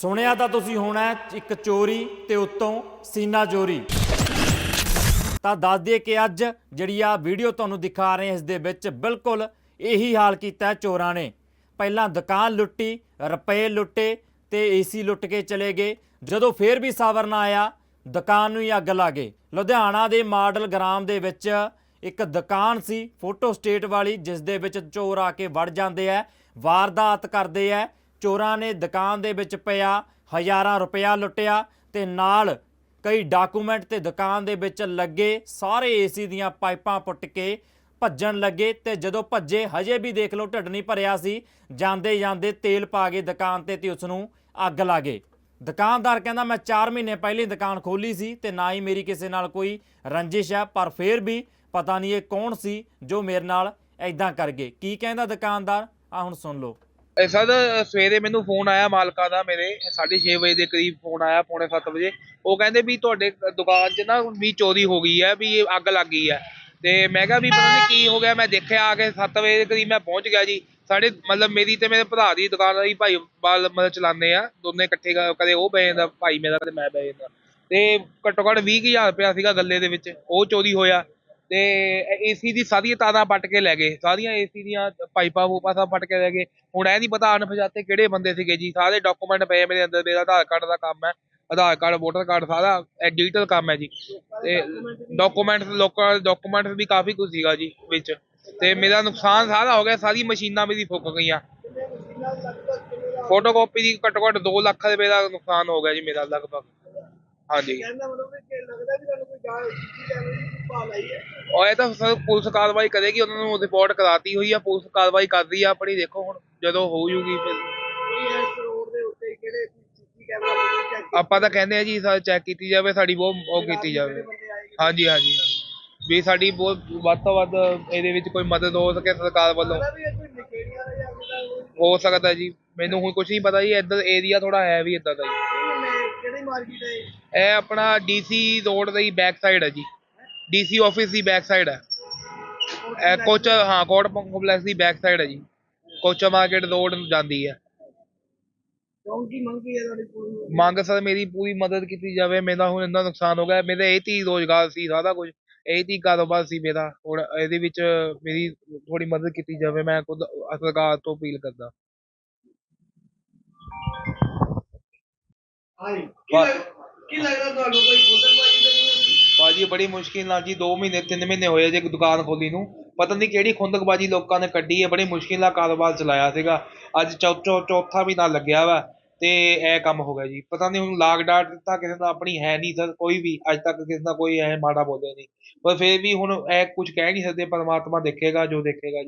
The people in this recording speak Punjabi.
ਸੁਣਿਆ ਤਾਂ ਤੁਸੀਂ ਹੋਣਾ ਇੱਕ ਚੋਰੀ ਤੇ ਉੱਤੋਂ ਸੀਨਾ ਚੋਰੀ ਤਾਂ ਦੱਸ ਦਈਏ ਕਿ ਅੱਜ ਜਿਹੜੀ ਆ ਵੀਡੀਓ ਤੁਹਾਨੂੰ ਦਿਖਾ ਰਹੇ ਇਸ ਦੇ ਵਿੱਚ ਬਿਲਕੁਲ ਇਹੀ ਹਾਲ ਕੀਤਾ ਚੋਰਾਂ ਨੇ। ਪਹਿਲਾਂ ਦੁਕਾਨ ਲੁੱਟੀ, ਰੁਪਏ ਲੁੱਟੇ ਤੇ ਏਸੀ ਲੁੱਟ ਕੇ ਚਲੇ ਗਏ। ਜਦੋਂ ਫੇਰ ਵੀ ਸਾਵਰ ਨਾ ਆਇਆ, ਦੁਕਾਨ ਨੂੰ ਹੀ ਅੱਗ ਲਾ ਗਏ ਲੁਧਿਆਣਾ ਦੇ ਮਾਡਲ ਗ੍ਰਾਮ ਦੇ ਵਿੱਚ ਇੱਕ ਦੁਕਾਨ ਸੀ, ਫੋਟੋ ਸਟੇਟ ਵਾਲੀ, ਜਿਸ ਦੇ ਵਿੱਚ ਚੋਰ ਆ ਕੇ ਵੜ ਜਾਂਦੇ ਆ, ਵਾਰਦਾਤ ਕਰਦੇ ਆ। ਚੋਰਾਂ ਨੇ ਦੁਕਾਨ ਦੇ ਵਿੱਚ ਪਿਆ, ਹਜ਼ਾਰਾਂ ਰੁਪਇਆ ਲੁੱਟਿਆ ਤੇ ਨਾਲ ਕਈ ਡਾਕੂਮੈਂਟ ਤੇ ਦੁਕਾਨ ਦੇ ਵਿੱਚ ਲੱਗੇ, ਸਾਰੇ ਏਸੀ ਦੀਆਂ ਪਾਈਪਾਂ ਪੁੱਟ ਕੇ ਭੱਜਣ ਲੱਗੇ ਤੇ ਜਦੋਂ ਭੱਜੇ, ਹਜੇ ਵੀ ਦੇਖ ਲਓ ਢਿੱਡ ਨਹੀਂ ਭਰਿਆ ਸੀ। ਜਾਂਦੇ ਜਾਂਦੇ ਤੇਲ ਪਾ ਕੇ ਦੁਕਾਨ ਤੇ ਤੇ ਉਸ ਨੂੰ ਅੱਗ ਲਾ ਗਏ। ਦੁਕਾਨਦਾਰ ਕਹਿੰਦਾ, ਮੈਂ 4 ਮਹੀਨੇ ਪਹਿਲੇ ਦੁਕਾਨ ਖੋਲੀ ਸੀ ਤੇ ਨਾ ਹੀ ਮੇਰੀ ਕਿਸੇ ਨਾਲ ਕੋਈ ਰੰਜਿਸ਼ ਹੈ ਪਰ ਫੇਰ ਵੀ ਪਤਾ ਨਹੀਂ ਇਹ ਕੌਣ ਸੀ ਜੋ ਮੇਰੇ ਨਾਲ ਐਦਾਂ ਕਰ ਗਏ। ਕੀ ਕਹਿੰਦਾ ਦੁਕਾਨਦਾਰ? ਆ ਹੁਣ ਸੁਣ ਲਓ। ਸਰ, ਸਵੇਰੇ ਮੈਨੂੰ ਫੋਨ ਆਇਆ ਮਾਲਕਾਂ ਦਾ ਮੇਰੇ 6:30 ਵਜੇ ਦੇ ਕਰੀਬ ਫੋਨ ਆਇਆ, ਪੌਣੇ 7 ਵਜੇ। ਉਹ ਕਹਿੰਦੇ ਵੀ ਤੁਹਾਡੇ ਦੁਕਾਨ 'ਚ ਨਾ ਵੀ ਚੋਰੀ ਹੋ ਗਈ ਹੈ, ਵੀ ਇਹ ਅੱਗ ਲੱਗ ਗਈ ਹੈ। ਤੇ ਮੈਂ ਕਿਹਾ ਵੀ ਪਤਾ ਨਹੀਂ ਕੀ ਹੋ ਗਿਆ, ਮੈਂ ਦੇਖਿਆ ਆ ਕੇ 7 ਵਜੇ ਦੇ ਕਰੀਬ ਮੈਂ ਪਹੁੰਚ ਗਿਆ ਜੀ। ਸਾਡੇ ਮਤਲਬ ਮੇਰੀ ਤੇ ਮੇਰੇ ਭਰਾ ਦੀ ਦੁਕਾਨ ਦਾ ਹੀ ਭਾਈ ਬਾਲ ਮਤਲਬ ਚਲਾਉਂਦੇ ਆ, ਦੋਨੇ ਇਕੱਠੇ ਕਦੇ ਉਹ ਪੈ ਜਾਂਦਾ, ਭਾਈ ਮੇਰਾ ਤੇ ਮੈਂ ਪੈ ਜਾਂਦਾ। ਤੇ ਘੱਟੋ ਘੱਟ 20000 ਰੁਪਇਆ ਸੀਗਾ ਗੱਲੇ ਦੇ ਵਿੱਚ, ਉਹ ਚੋਰੀ ਹੋਇਆ। ਤੇ ਏਸੀ ਦੀ ਸਾਰੀਆਂ ਤਾਰਾਂ ਪੱਟ ਕੇ ਲੈ ਗਏ, ਸਾਰੀਆਂ ਏਸੀ ਦੀਆਂ ਪਾਈਪਾਂ ਪੂਪਾਂ ਸਭ ਪੱਟ ਕੇ ਲੈ ਗਏ। ਹੁਣ ਇਹ ਨਹੀਂ ਪਤਾ ਅਣਪਛਾਤੇ ਕਿਹੜੇ ਬੰਦੇ ਸੀਗੇ ਜੀ, ਸਾਰੇ ਡਾਕੂਮੈਂਟ ਪਏ ਮੇਰੇ ਅੰਦਰ, ਮੇਰਾ ਆਧਾਰ ਕਾਰਡ ਦਾ ਕੰਮ ਹੈ, ਆਧਾਰ ਕਾਰਡ ਵੋਟਰ ਕਾਰਡ ਸਾਰਾ ਡਿਜੀਟਲ ਕੰਮ ਹੈ ਜੀ। ਤੇ ਡਾਕੂਮੈਂਟ ਲੋਕਾਂ ਦੇ ਵੀ ਕਾਫੀ ਕੁਝ ਸੀਗਾ ਜੀ ਵਿੱਚ। ਤੇ ਮੇਰਾ ਨੁਕਸਾਨ ਸਾਰਾ ਹੋ ਗਿਆ, ਸਾਰੀ ਮਸ਼ੀਨਾਂ ਮੇਰੀ ਫੁੱਕ ਗਈਆਂ। ਫੋਟੋਕਾਪੀ ਦੀ ਘੱਟੋ ਘੱਟ 2 ਲੱਖ ਰੁਪਏ ਦਾ ਨੁਕਸਾਨ ਹੋ ਗਿਆ ਜੀ ਮੇਰਾ ਲਗਭਗ। ਹਾਂਜੀ। ਕਹਿੰਦਾ ਮਤਲਬ ਕਿ ਲੱਗਦਾ ਵੀ ਤੁਹਾਨੂੰ ਕੋਈ ਗਾਲ ਕੀਤੀ ਜਾਵੇ ਉਹ ਇਹ ਤਾਂ ਸਰ ਪੁਲਿਸ ਕਾਰਵਾਈ ਕਰੇਗੀ ਉਹਨਾਂ ਨੂੰ ਰਿਪੋਰਟ ਕਰਾਤੀ ਹੋਈ ਆ ਪੁਲਿਸ ਕਾਰਵਾਈ ਕਰ ਰਹੀ ਆ ਆਪਣੀ ਦੇਖੋ ਹੁਣ ਜਦੋਂ ਹੋ ਜੂਗੀ ਫਿਰ। ਆਪਾਂ ਤਾਂ ਕਹਿੰਦੇ ਆ ਜੀ ਸਰ ਚੈੱਕ ਕੀਤੀ ਜਾਵੇ ਸਾਡੀ ਬਹੁਤ ਉਹ ਕੀਤੀ ਜਾਵੇ। ਹਾਂਜੀ ਹਾਂਜੀ ਹਾਂਜੀ। ਵੀ ਸਾਡੀ ਬਹੁਤ ਵੱਧ ਤੋਂ ਵੱਧ ਇਹਦੇ ਵਿੱਚ ਕੋਈ ਮਦਦ ਹੋ ਸਕੇ ਸਰਕਾਰ ਵੱਲੋਂ। ਹੋ ਸਕਦਾ ਜੀ। ਮੈਨੂੰ ਹੁਣ ਕੁਝ ਨਹੀਂ ਪਤਾ ਜੀ ਇੱਧਰ ਏਰੀਆ ਥੋੜਾ ਹੈ ਵੀ ਇੱਦਾਂ ਦਾ ਜੀ? ਇਹ? ਆਪਣਾ ਡੀਸੀ ਰੋਡ ਦੀ ਬੈਕ ਸਾਈਡ ਹੈ ਜੀ। ਡੀਸੀ ਆਫਿਸ ਦੀ ਬੈਕ ਸਾਈਡ ਹੈ ਕੋਚ ਹਾਂ ਕੋਟ ਕੰਪਲੈਕਸ ਦੀ ਬੈਕ ਸਾਈਡ ਹੈ ਜੀ। ਕੋਚਾ ਮਾਰਕੀਟ ਰੋਡ ਜਾਂਦੀ ਹੈ ਮੰਗੀ ਹੈ ਤੁਹਾਡੀ ਪੂਰੀ? ਮੰਗ ਸਰ ਮੇਰੀ ਪੂਰੀ ਮਦਦ ਕੀਤੀ ਜਾਵੇ। ਮੇਰਾ ਹੁਣ ਇੰਨਾ ਨੁਕਸਾਨ ਹੋ ਗਿਆ। ਮੇਰਾ ਇਹ ਤੀ ਰੋਜ਼ਗਾਰ ਸੀ ਸਾਰਾ ਕੁਝ ਇਹ ਤੀ ਕਾਰੋਬਾਰ ਸੀ ਮੇਰਾ। ਹੁਣ ਇਹਦੇ ਵਿੱਚ ਮੇਰੀ ਥੋੜੀ ਮਦਦ ਕੀਤੀ ਜਾਵੇ। ਮੈਂ ਖੁਦ ਸਰਕਾਰ ਤੋਂ ਅਪੀਲ ਕਰਦਾ। ਹਾਂਜੀ। ਕੀ ਲੱਗ- ਕੀ ਲੱਗਦਾ ਤੁਹਾਨੂੰ? ਕੋਈ ਖੋਦਣਬਾਜ਼ੀ ਤਾਂ ਨਹੀਂ ਬੜੀ ਮੁਸ਼ਕਿਲ ਨਾਲ ਜੀ, ਦੋ ਮਹੀਨੇ, ਤਿੰਨ ਮਹੀਨੇ ਹੋਏ ਜੇ ਦੁਕਾਨ ਖੋਲੀ ਨੂੰ। ਪਤਾ ਨਹੀਂ ਕਿਹੜੀ ਖੁੰਦਕਬਾਜੀ ਲੋਕਾਂ ਨੇ ਕੱਢੀ ਹੈ ਬੜੀ ਮੁਸ਼ਕਿਲ ਨਾਲ ਕਾਰੋਬਾਰ ਚਲਾਇਆ ਸੀਗਾ। ਅੱਜ ਚੌ, ਚੌ- ਚੌਥਾ ਮਹੀਨਾ ਲੱਗਿਆ ਵਾ ਤੇ ਇਹ ਕੰਮ ਹੋ ਗਿਆ ਜੀ। ਪਤਾ ਨਹੀਂ ਹੁਣ ਲਾਗ ਡਾਟ ਤਾਂ ਕਿਸੇ ਦਾ ਆਪਣੀ ਹੈ ਨਹੀਂ ਸਰ, ਕੋਈ ਵੀ। ਅੱਜ ਤੱਕ ਕਿਸੇ ਨਾਲ ਕੋਈ ਐ ਮਾੜਾ ਬੋਲਿਆ ਨਹੀਂ ਪਰ ਫਿਰ ਵੀ ਹੁਣ ਇਹ ਕੁਝ ਕਹਿ ਨਹੀਂ ਸਕਦੇ, ਪਰਮਾਤਮਾ ਦੇਖੇਗਾ, ਜੋ ਦੇਖੇਗਾ ਜੀ।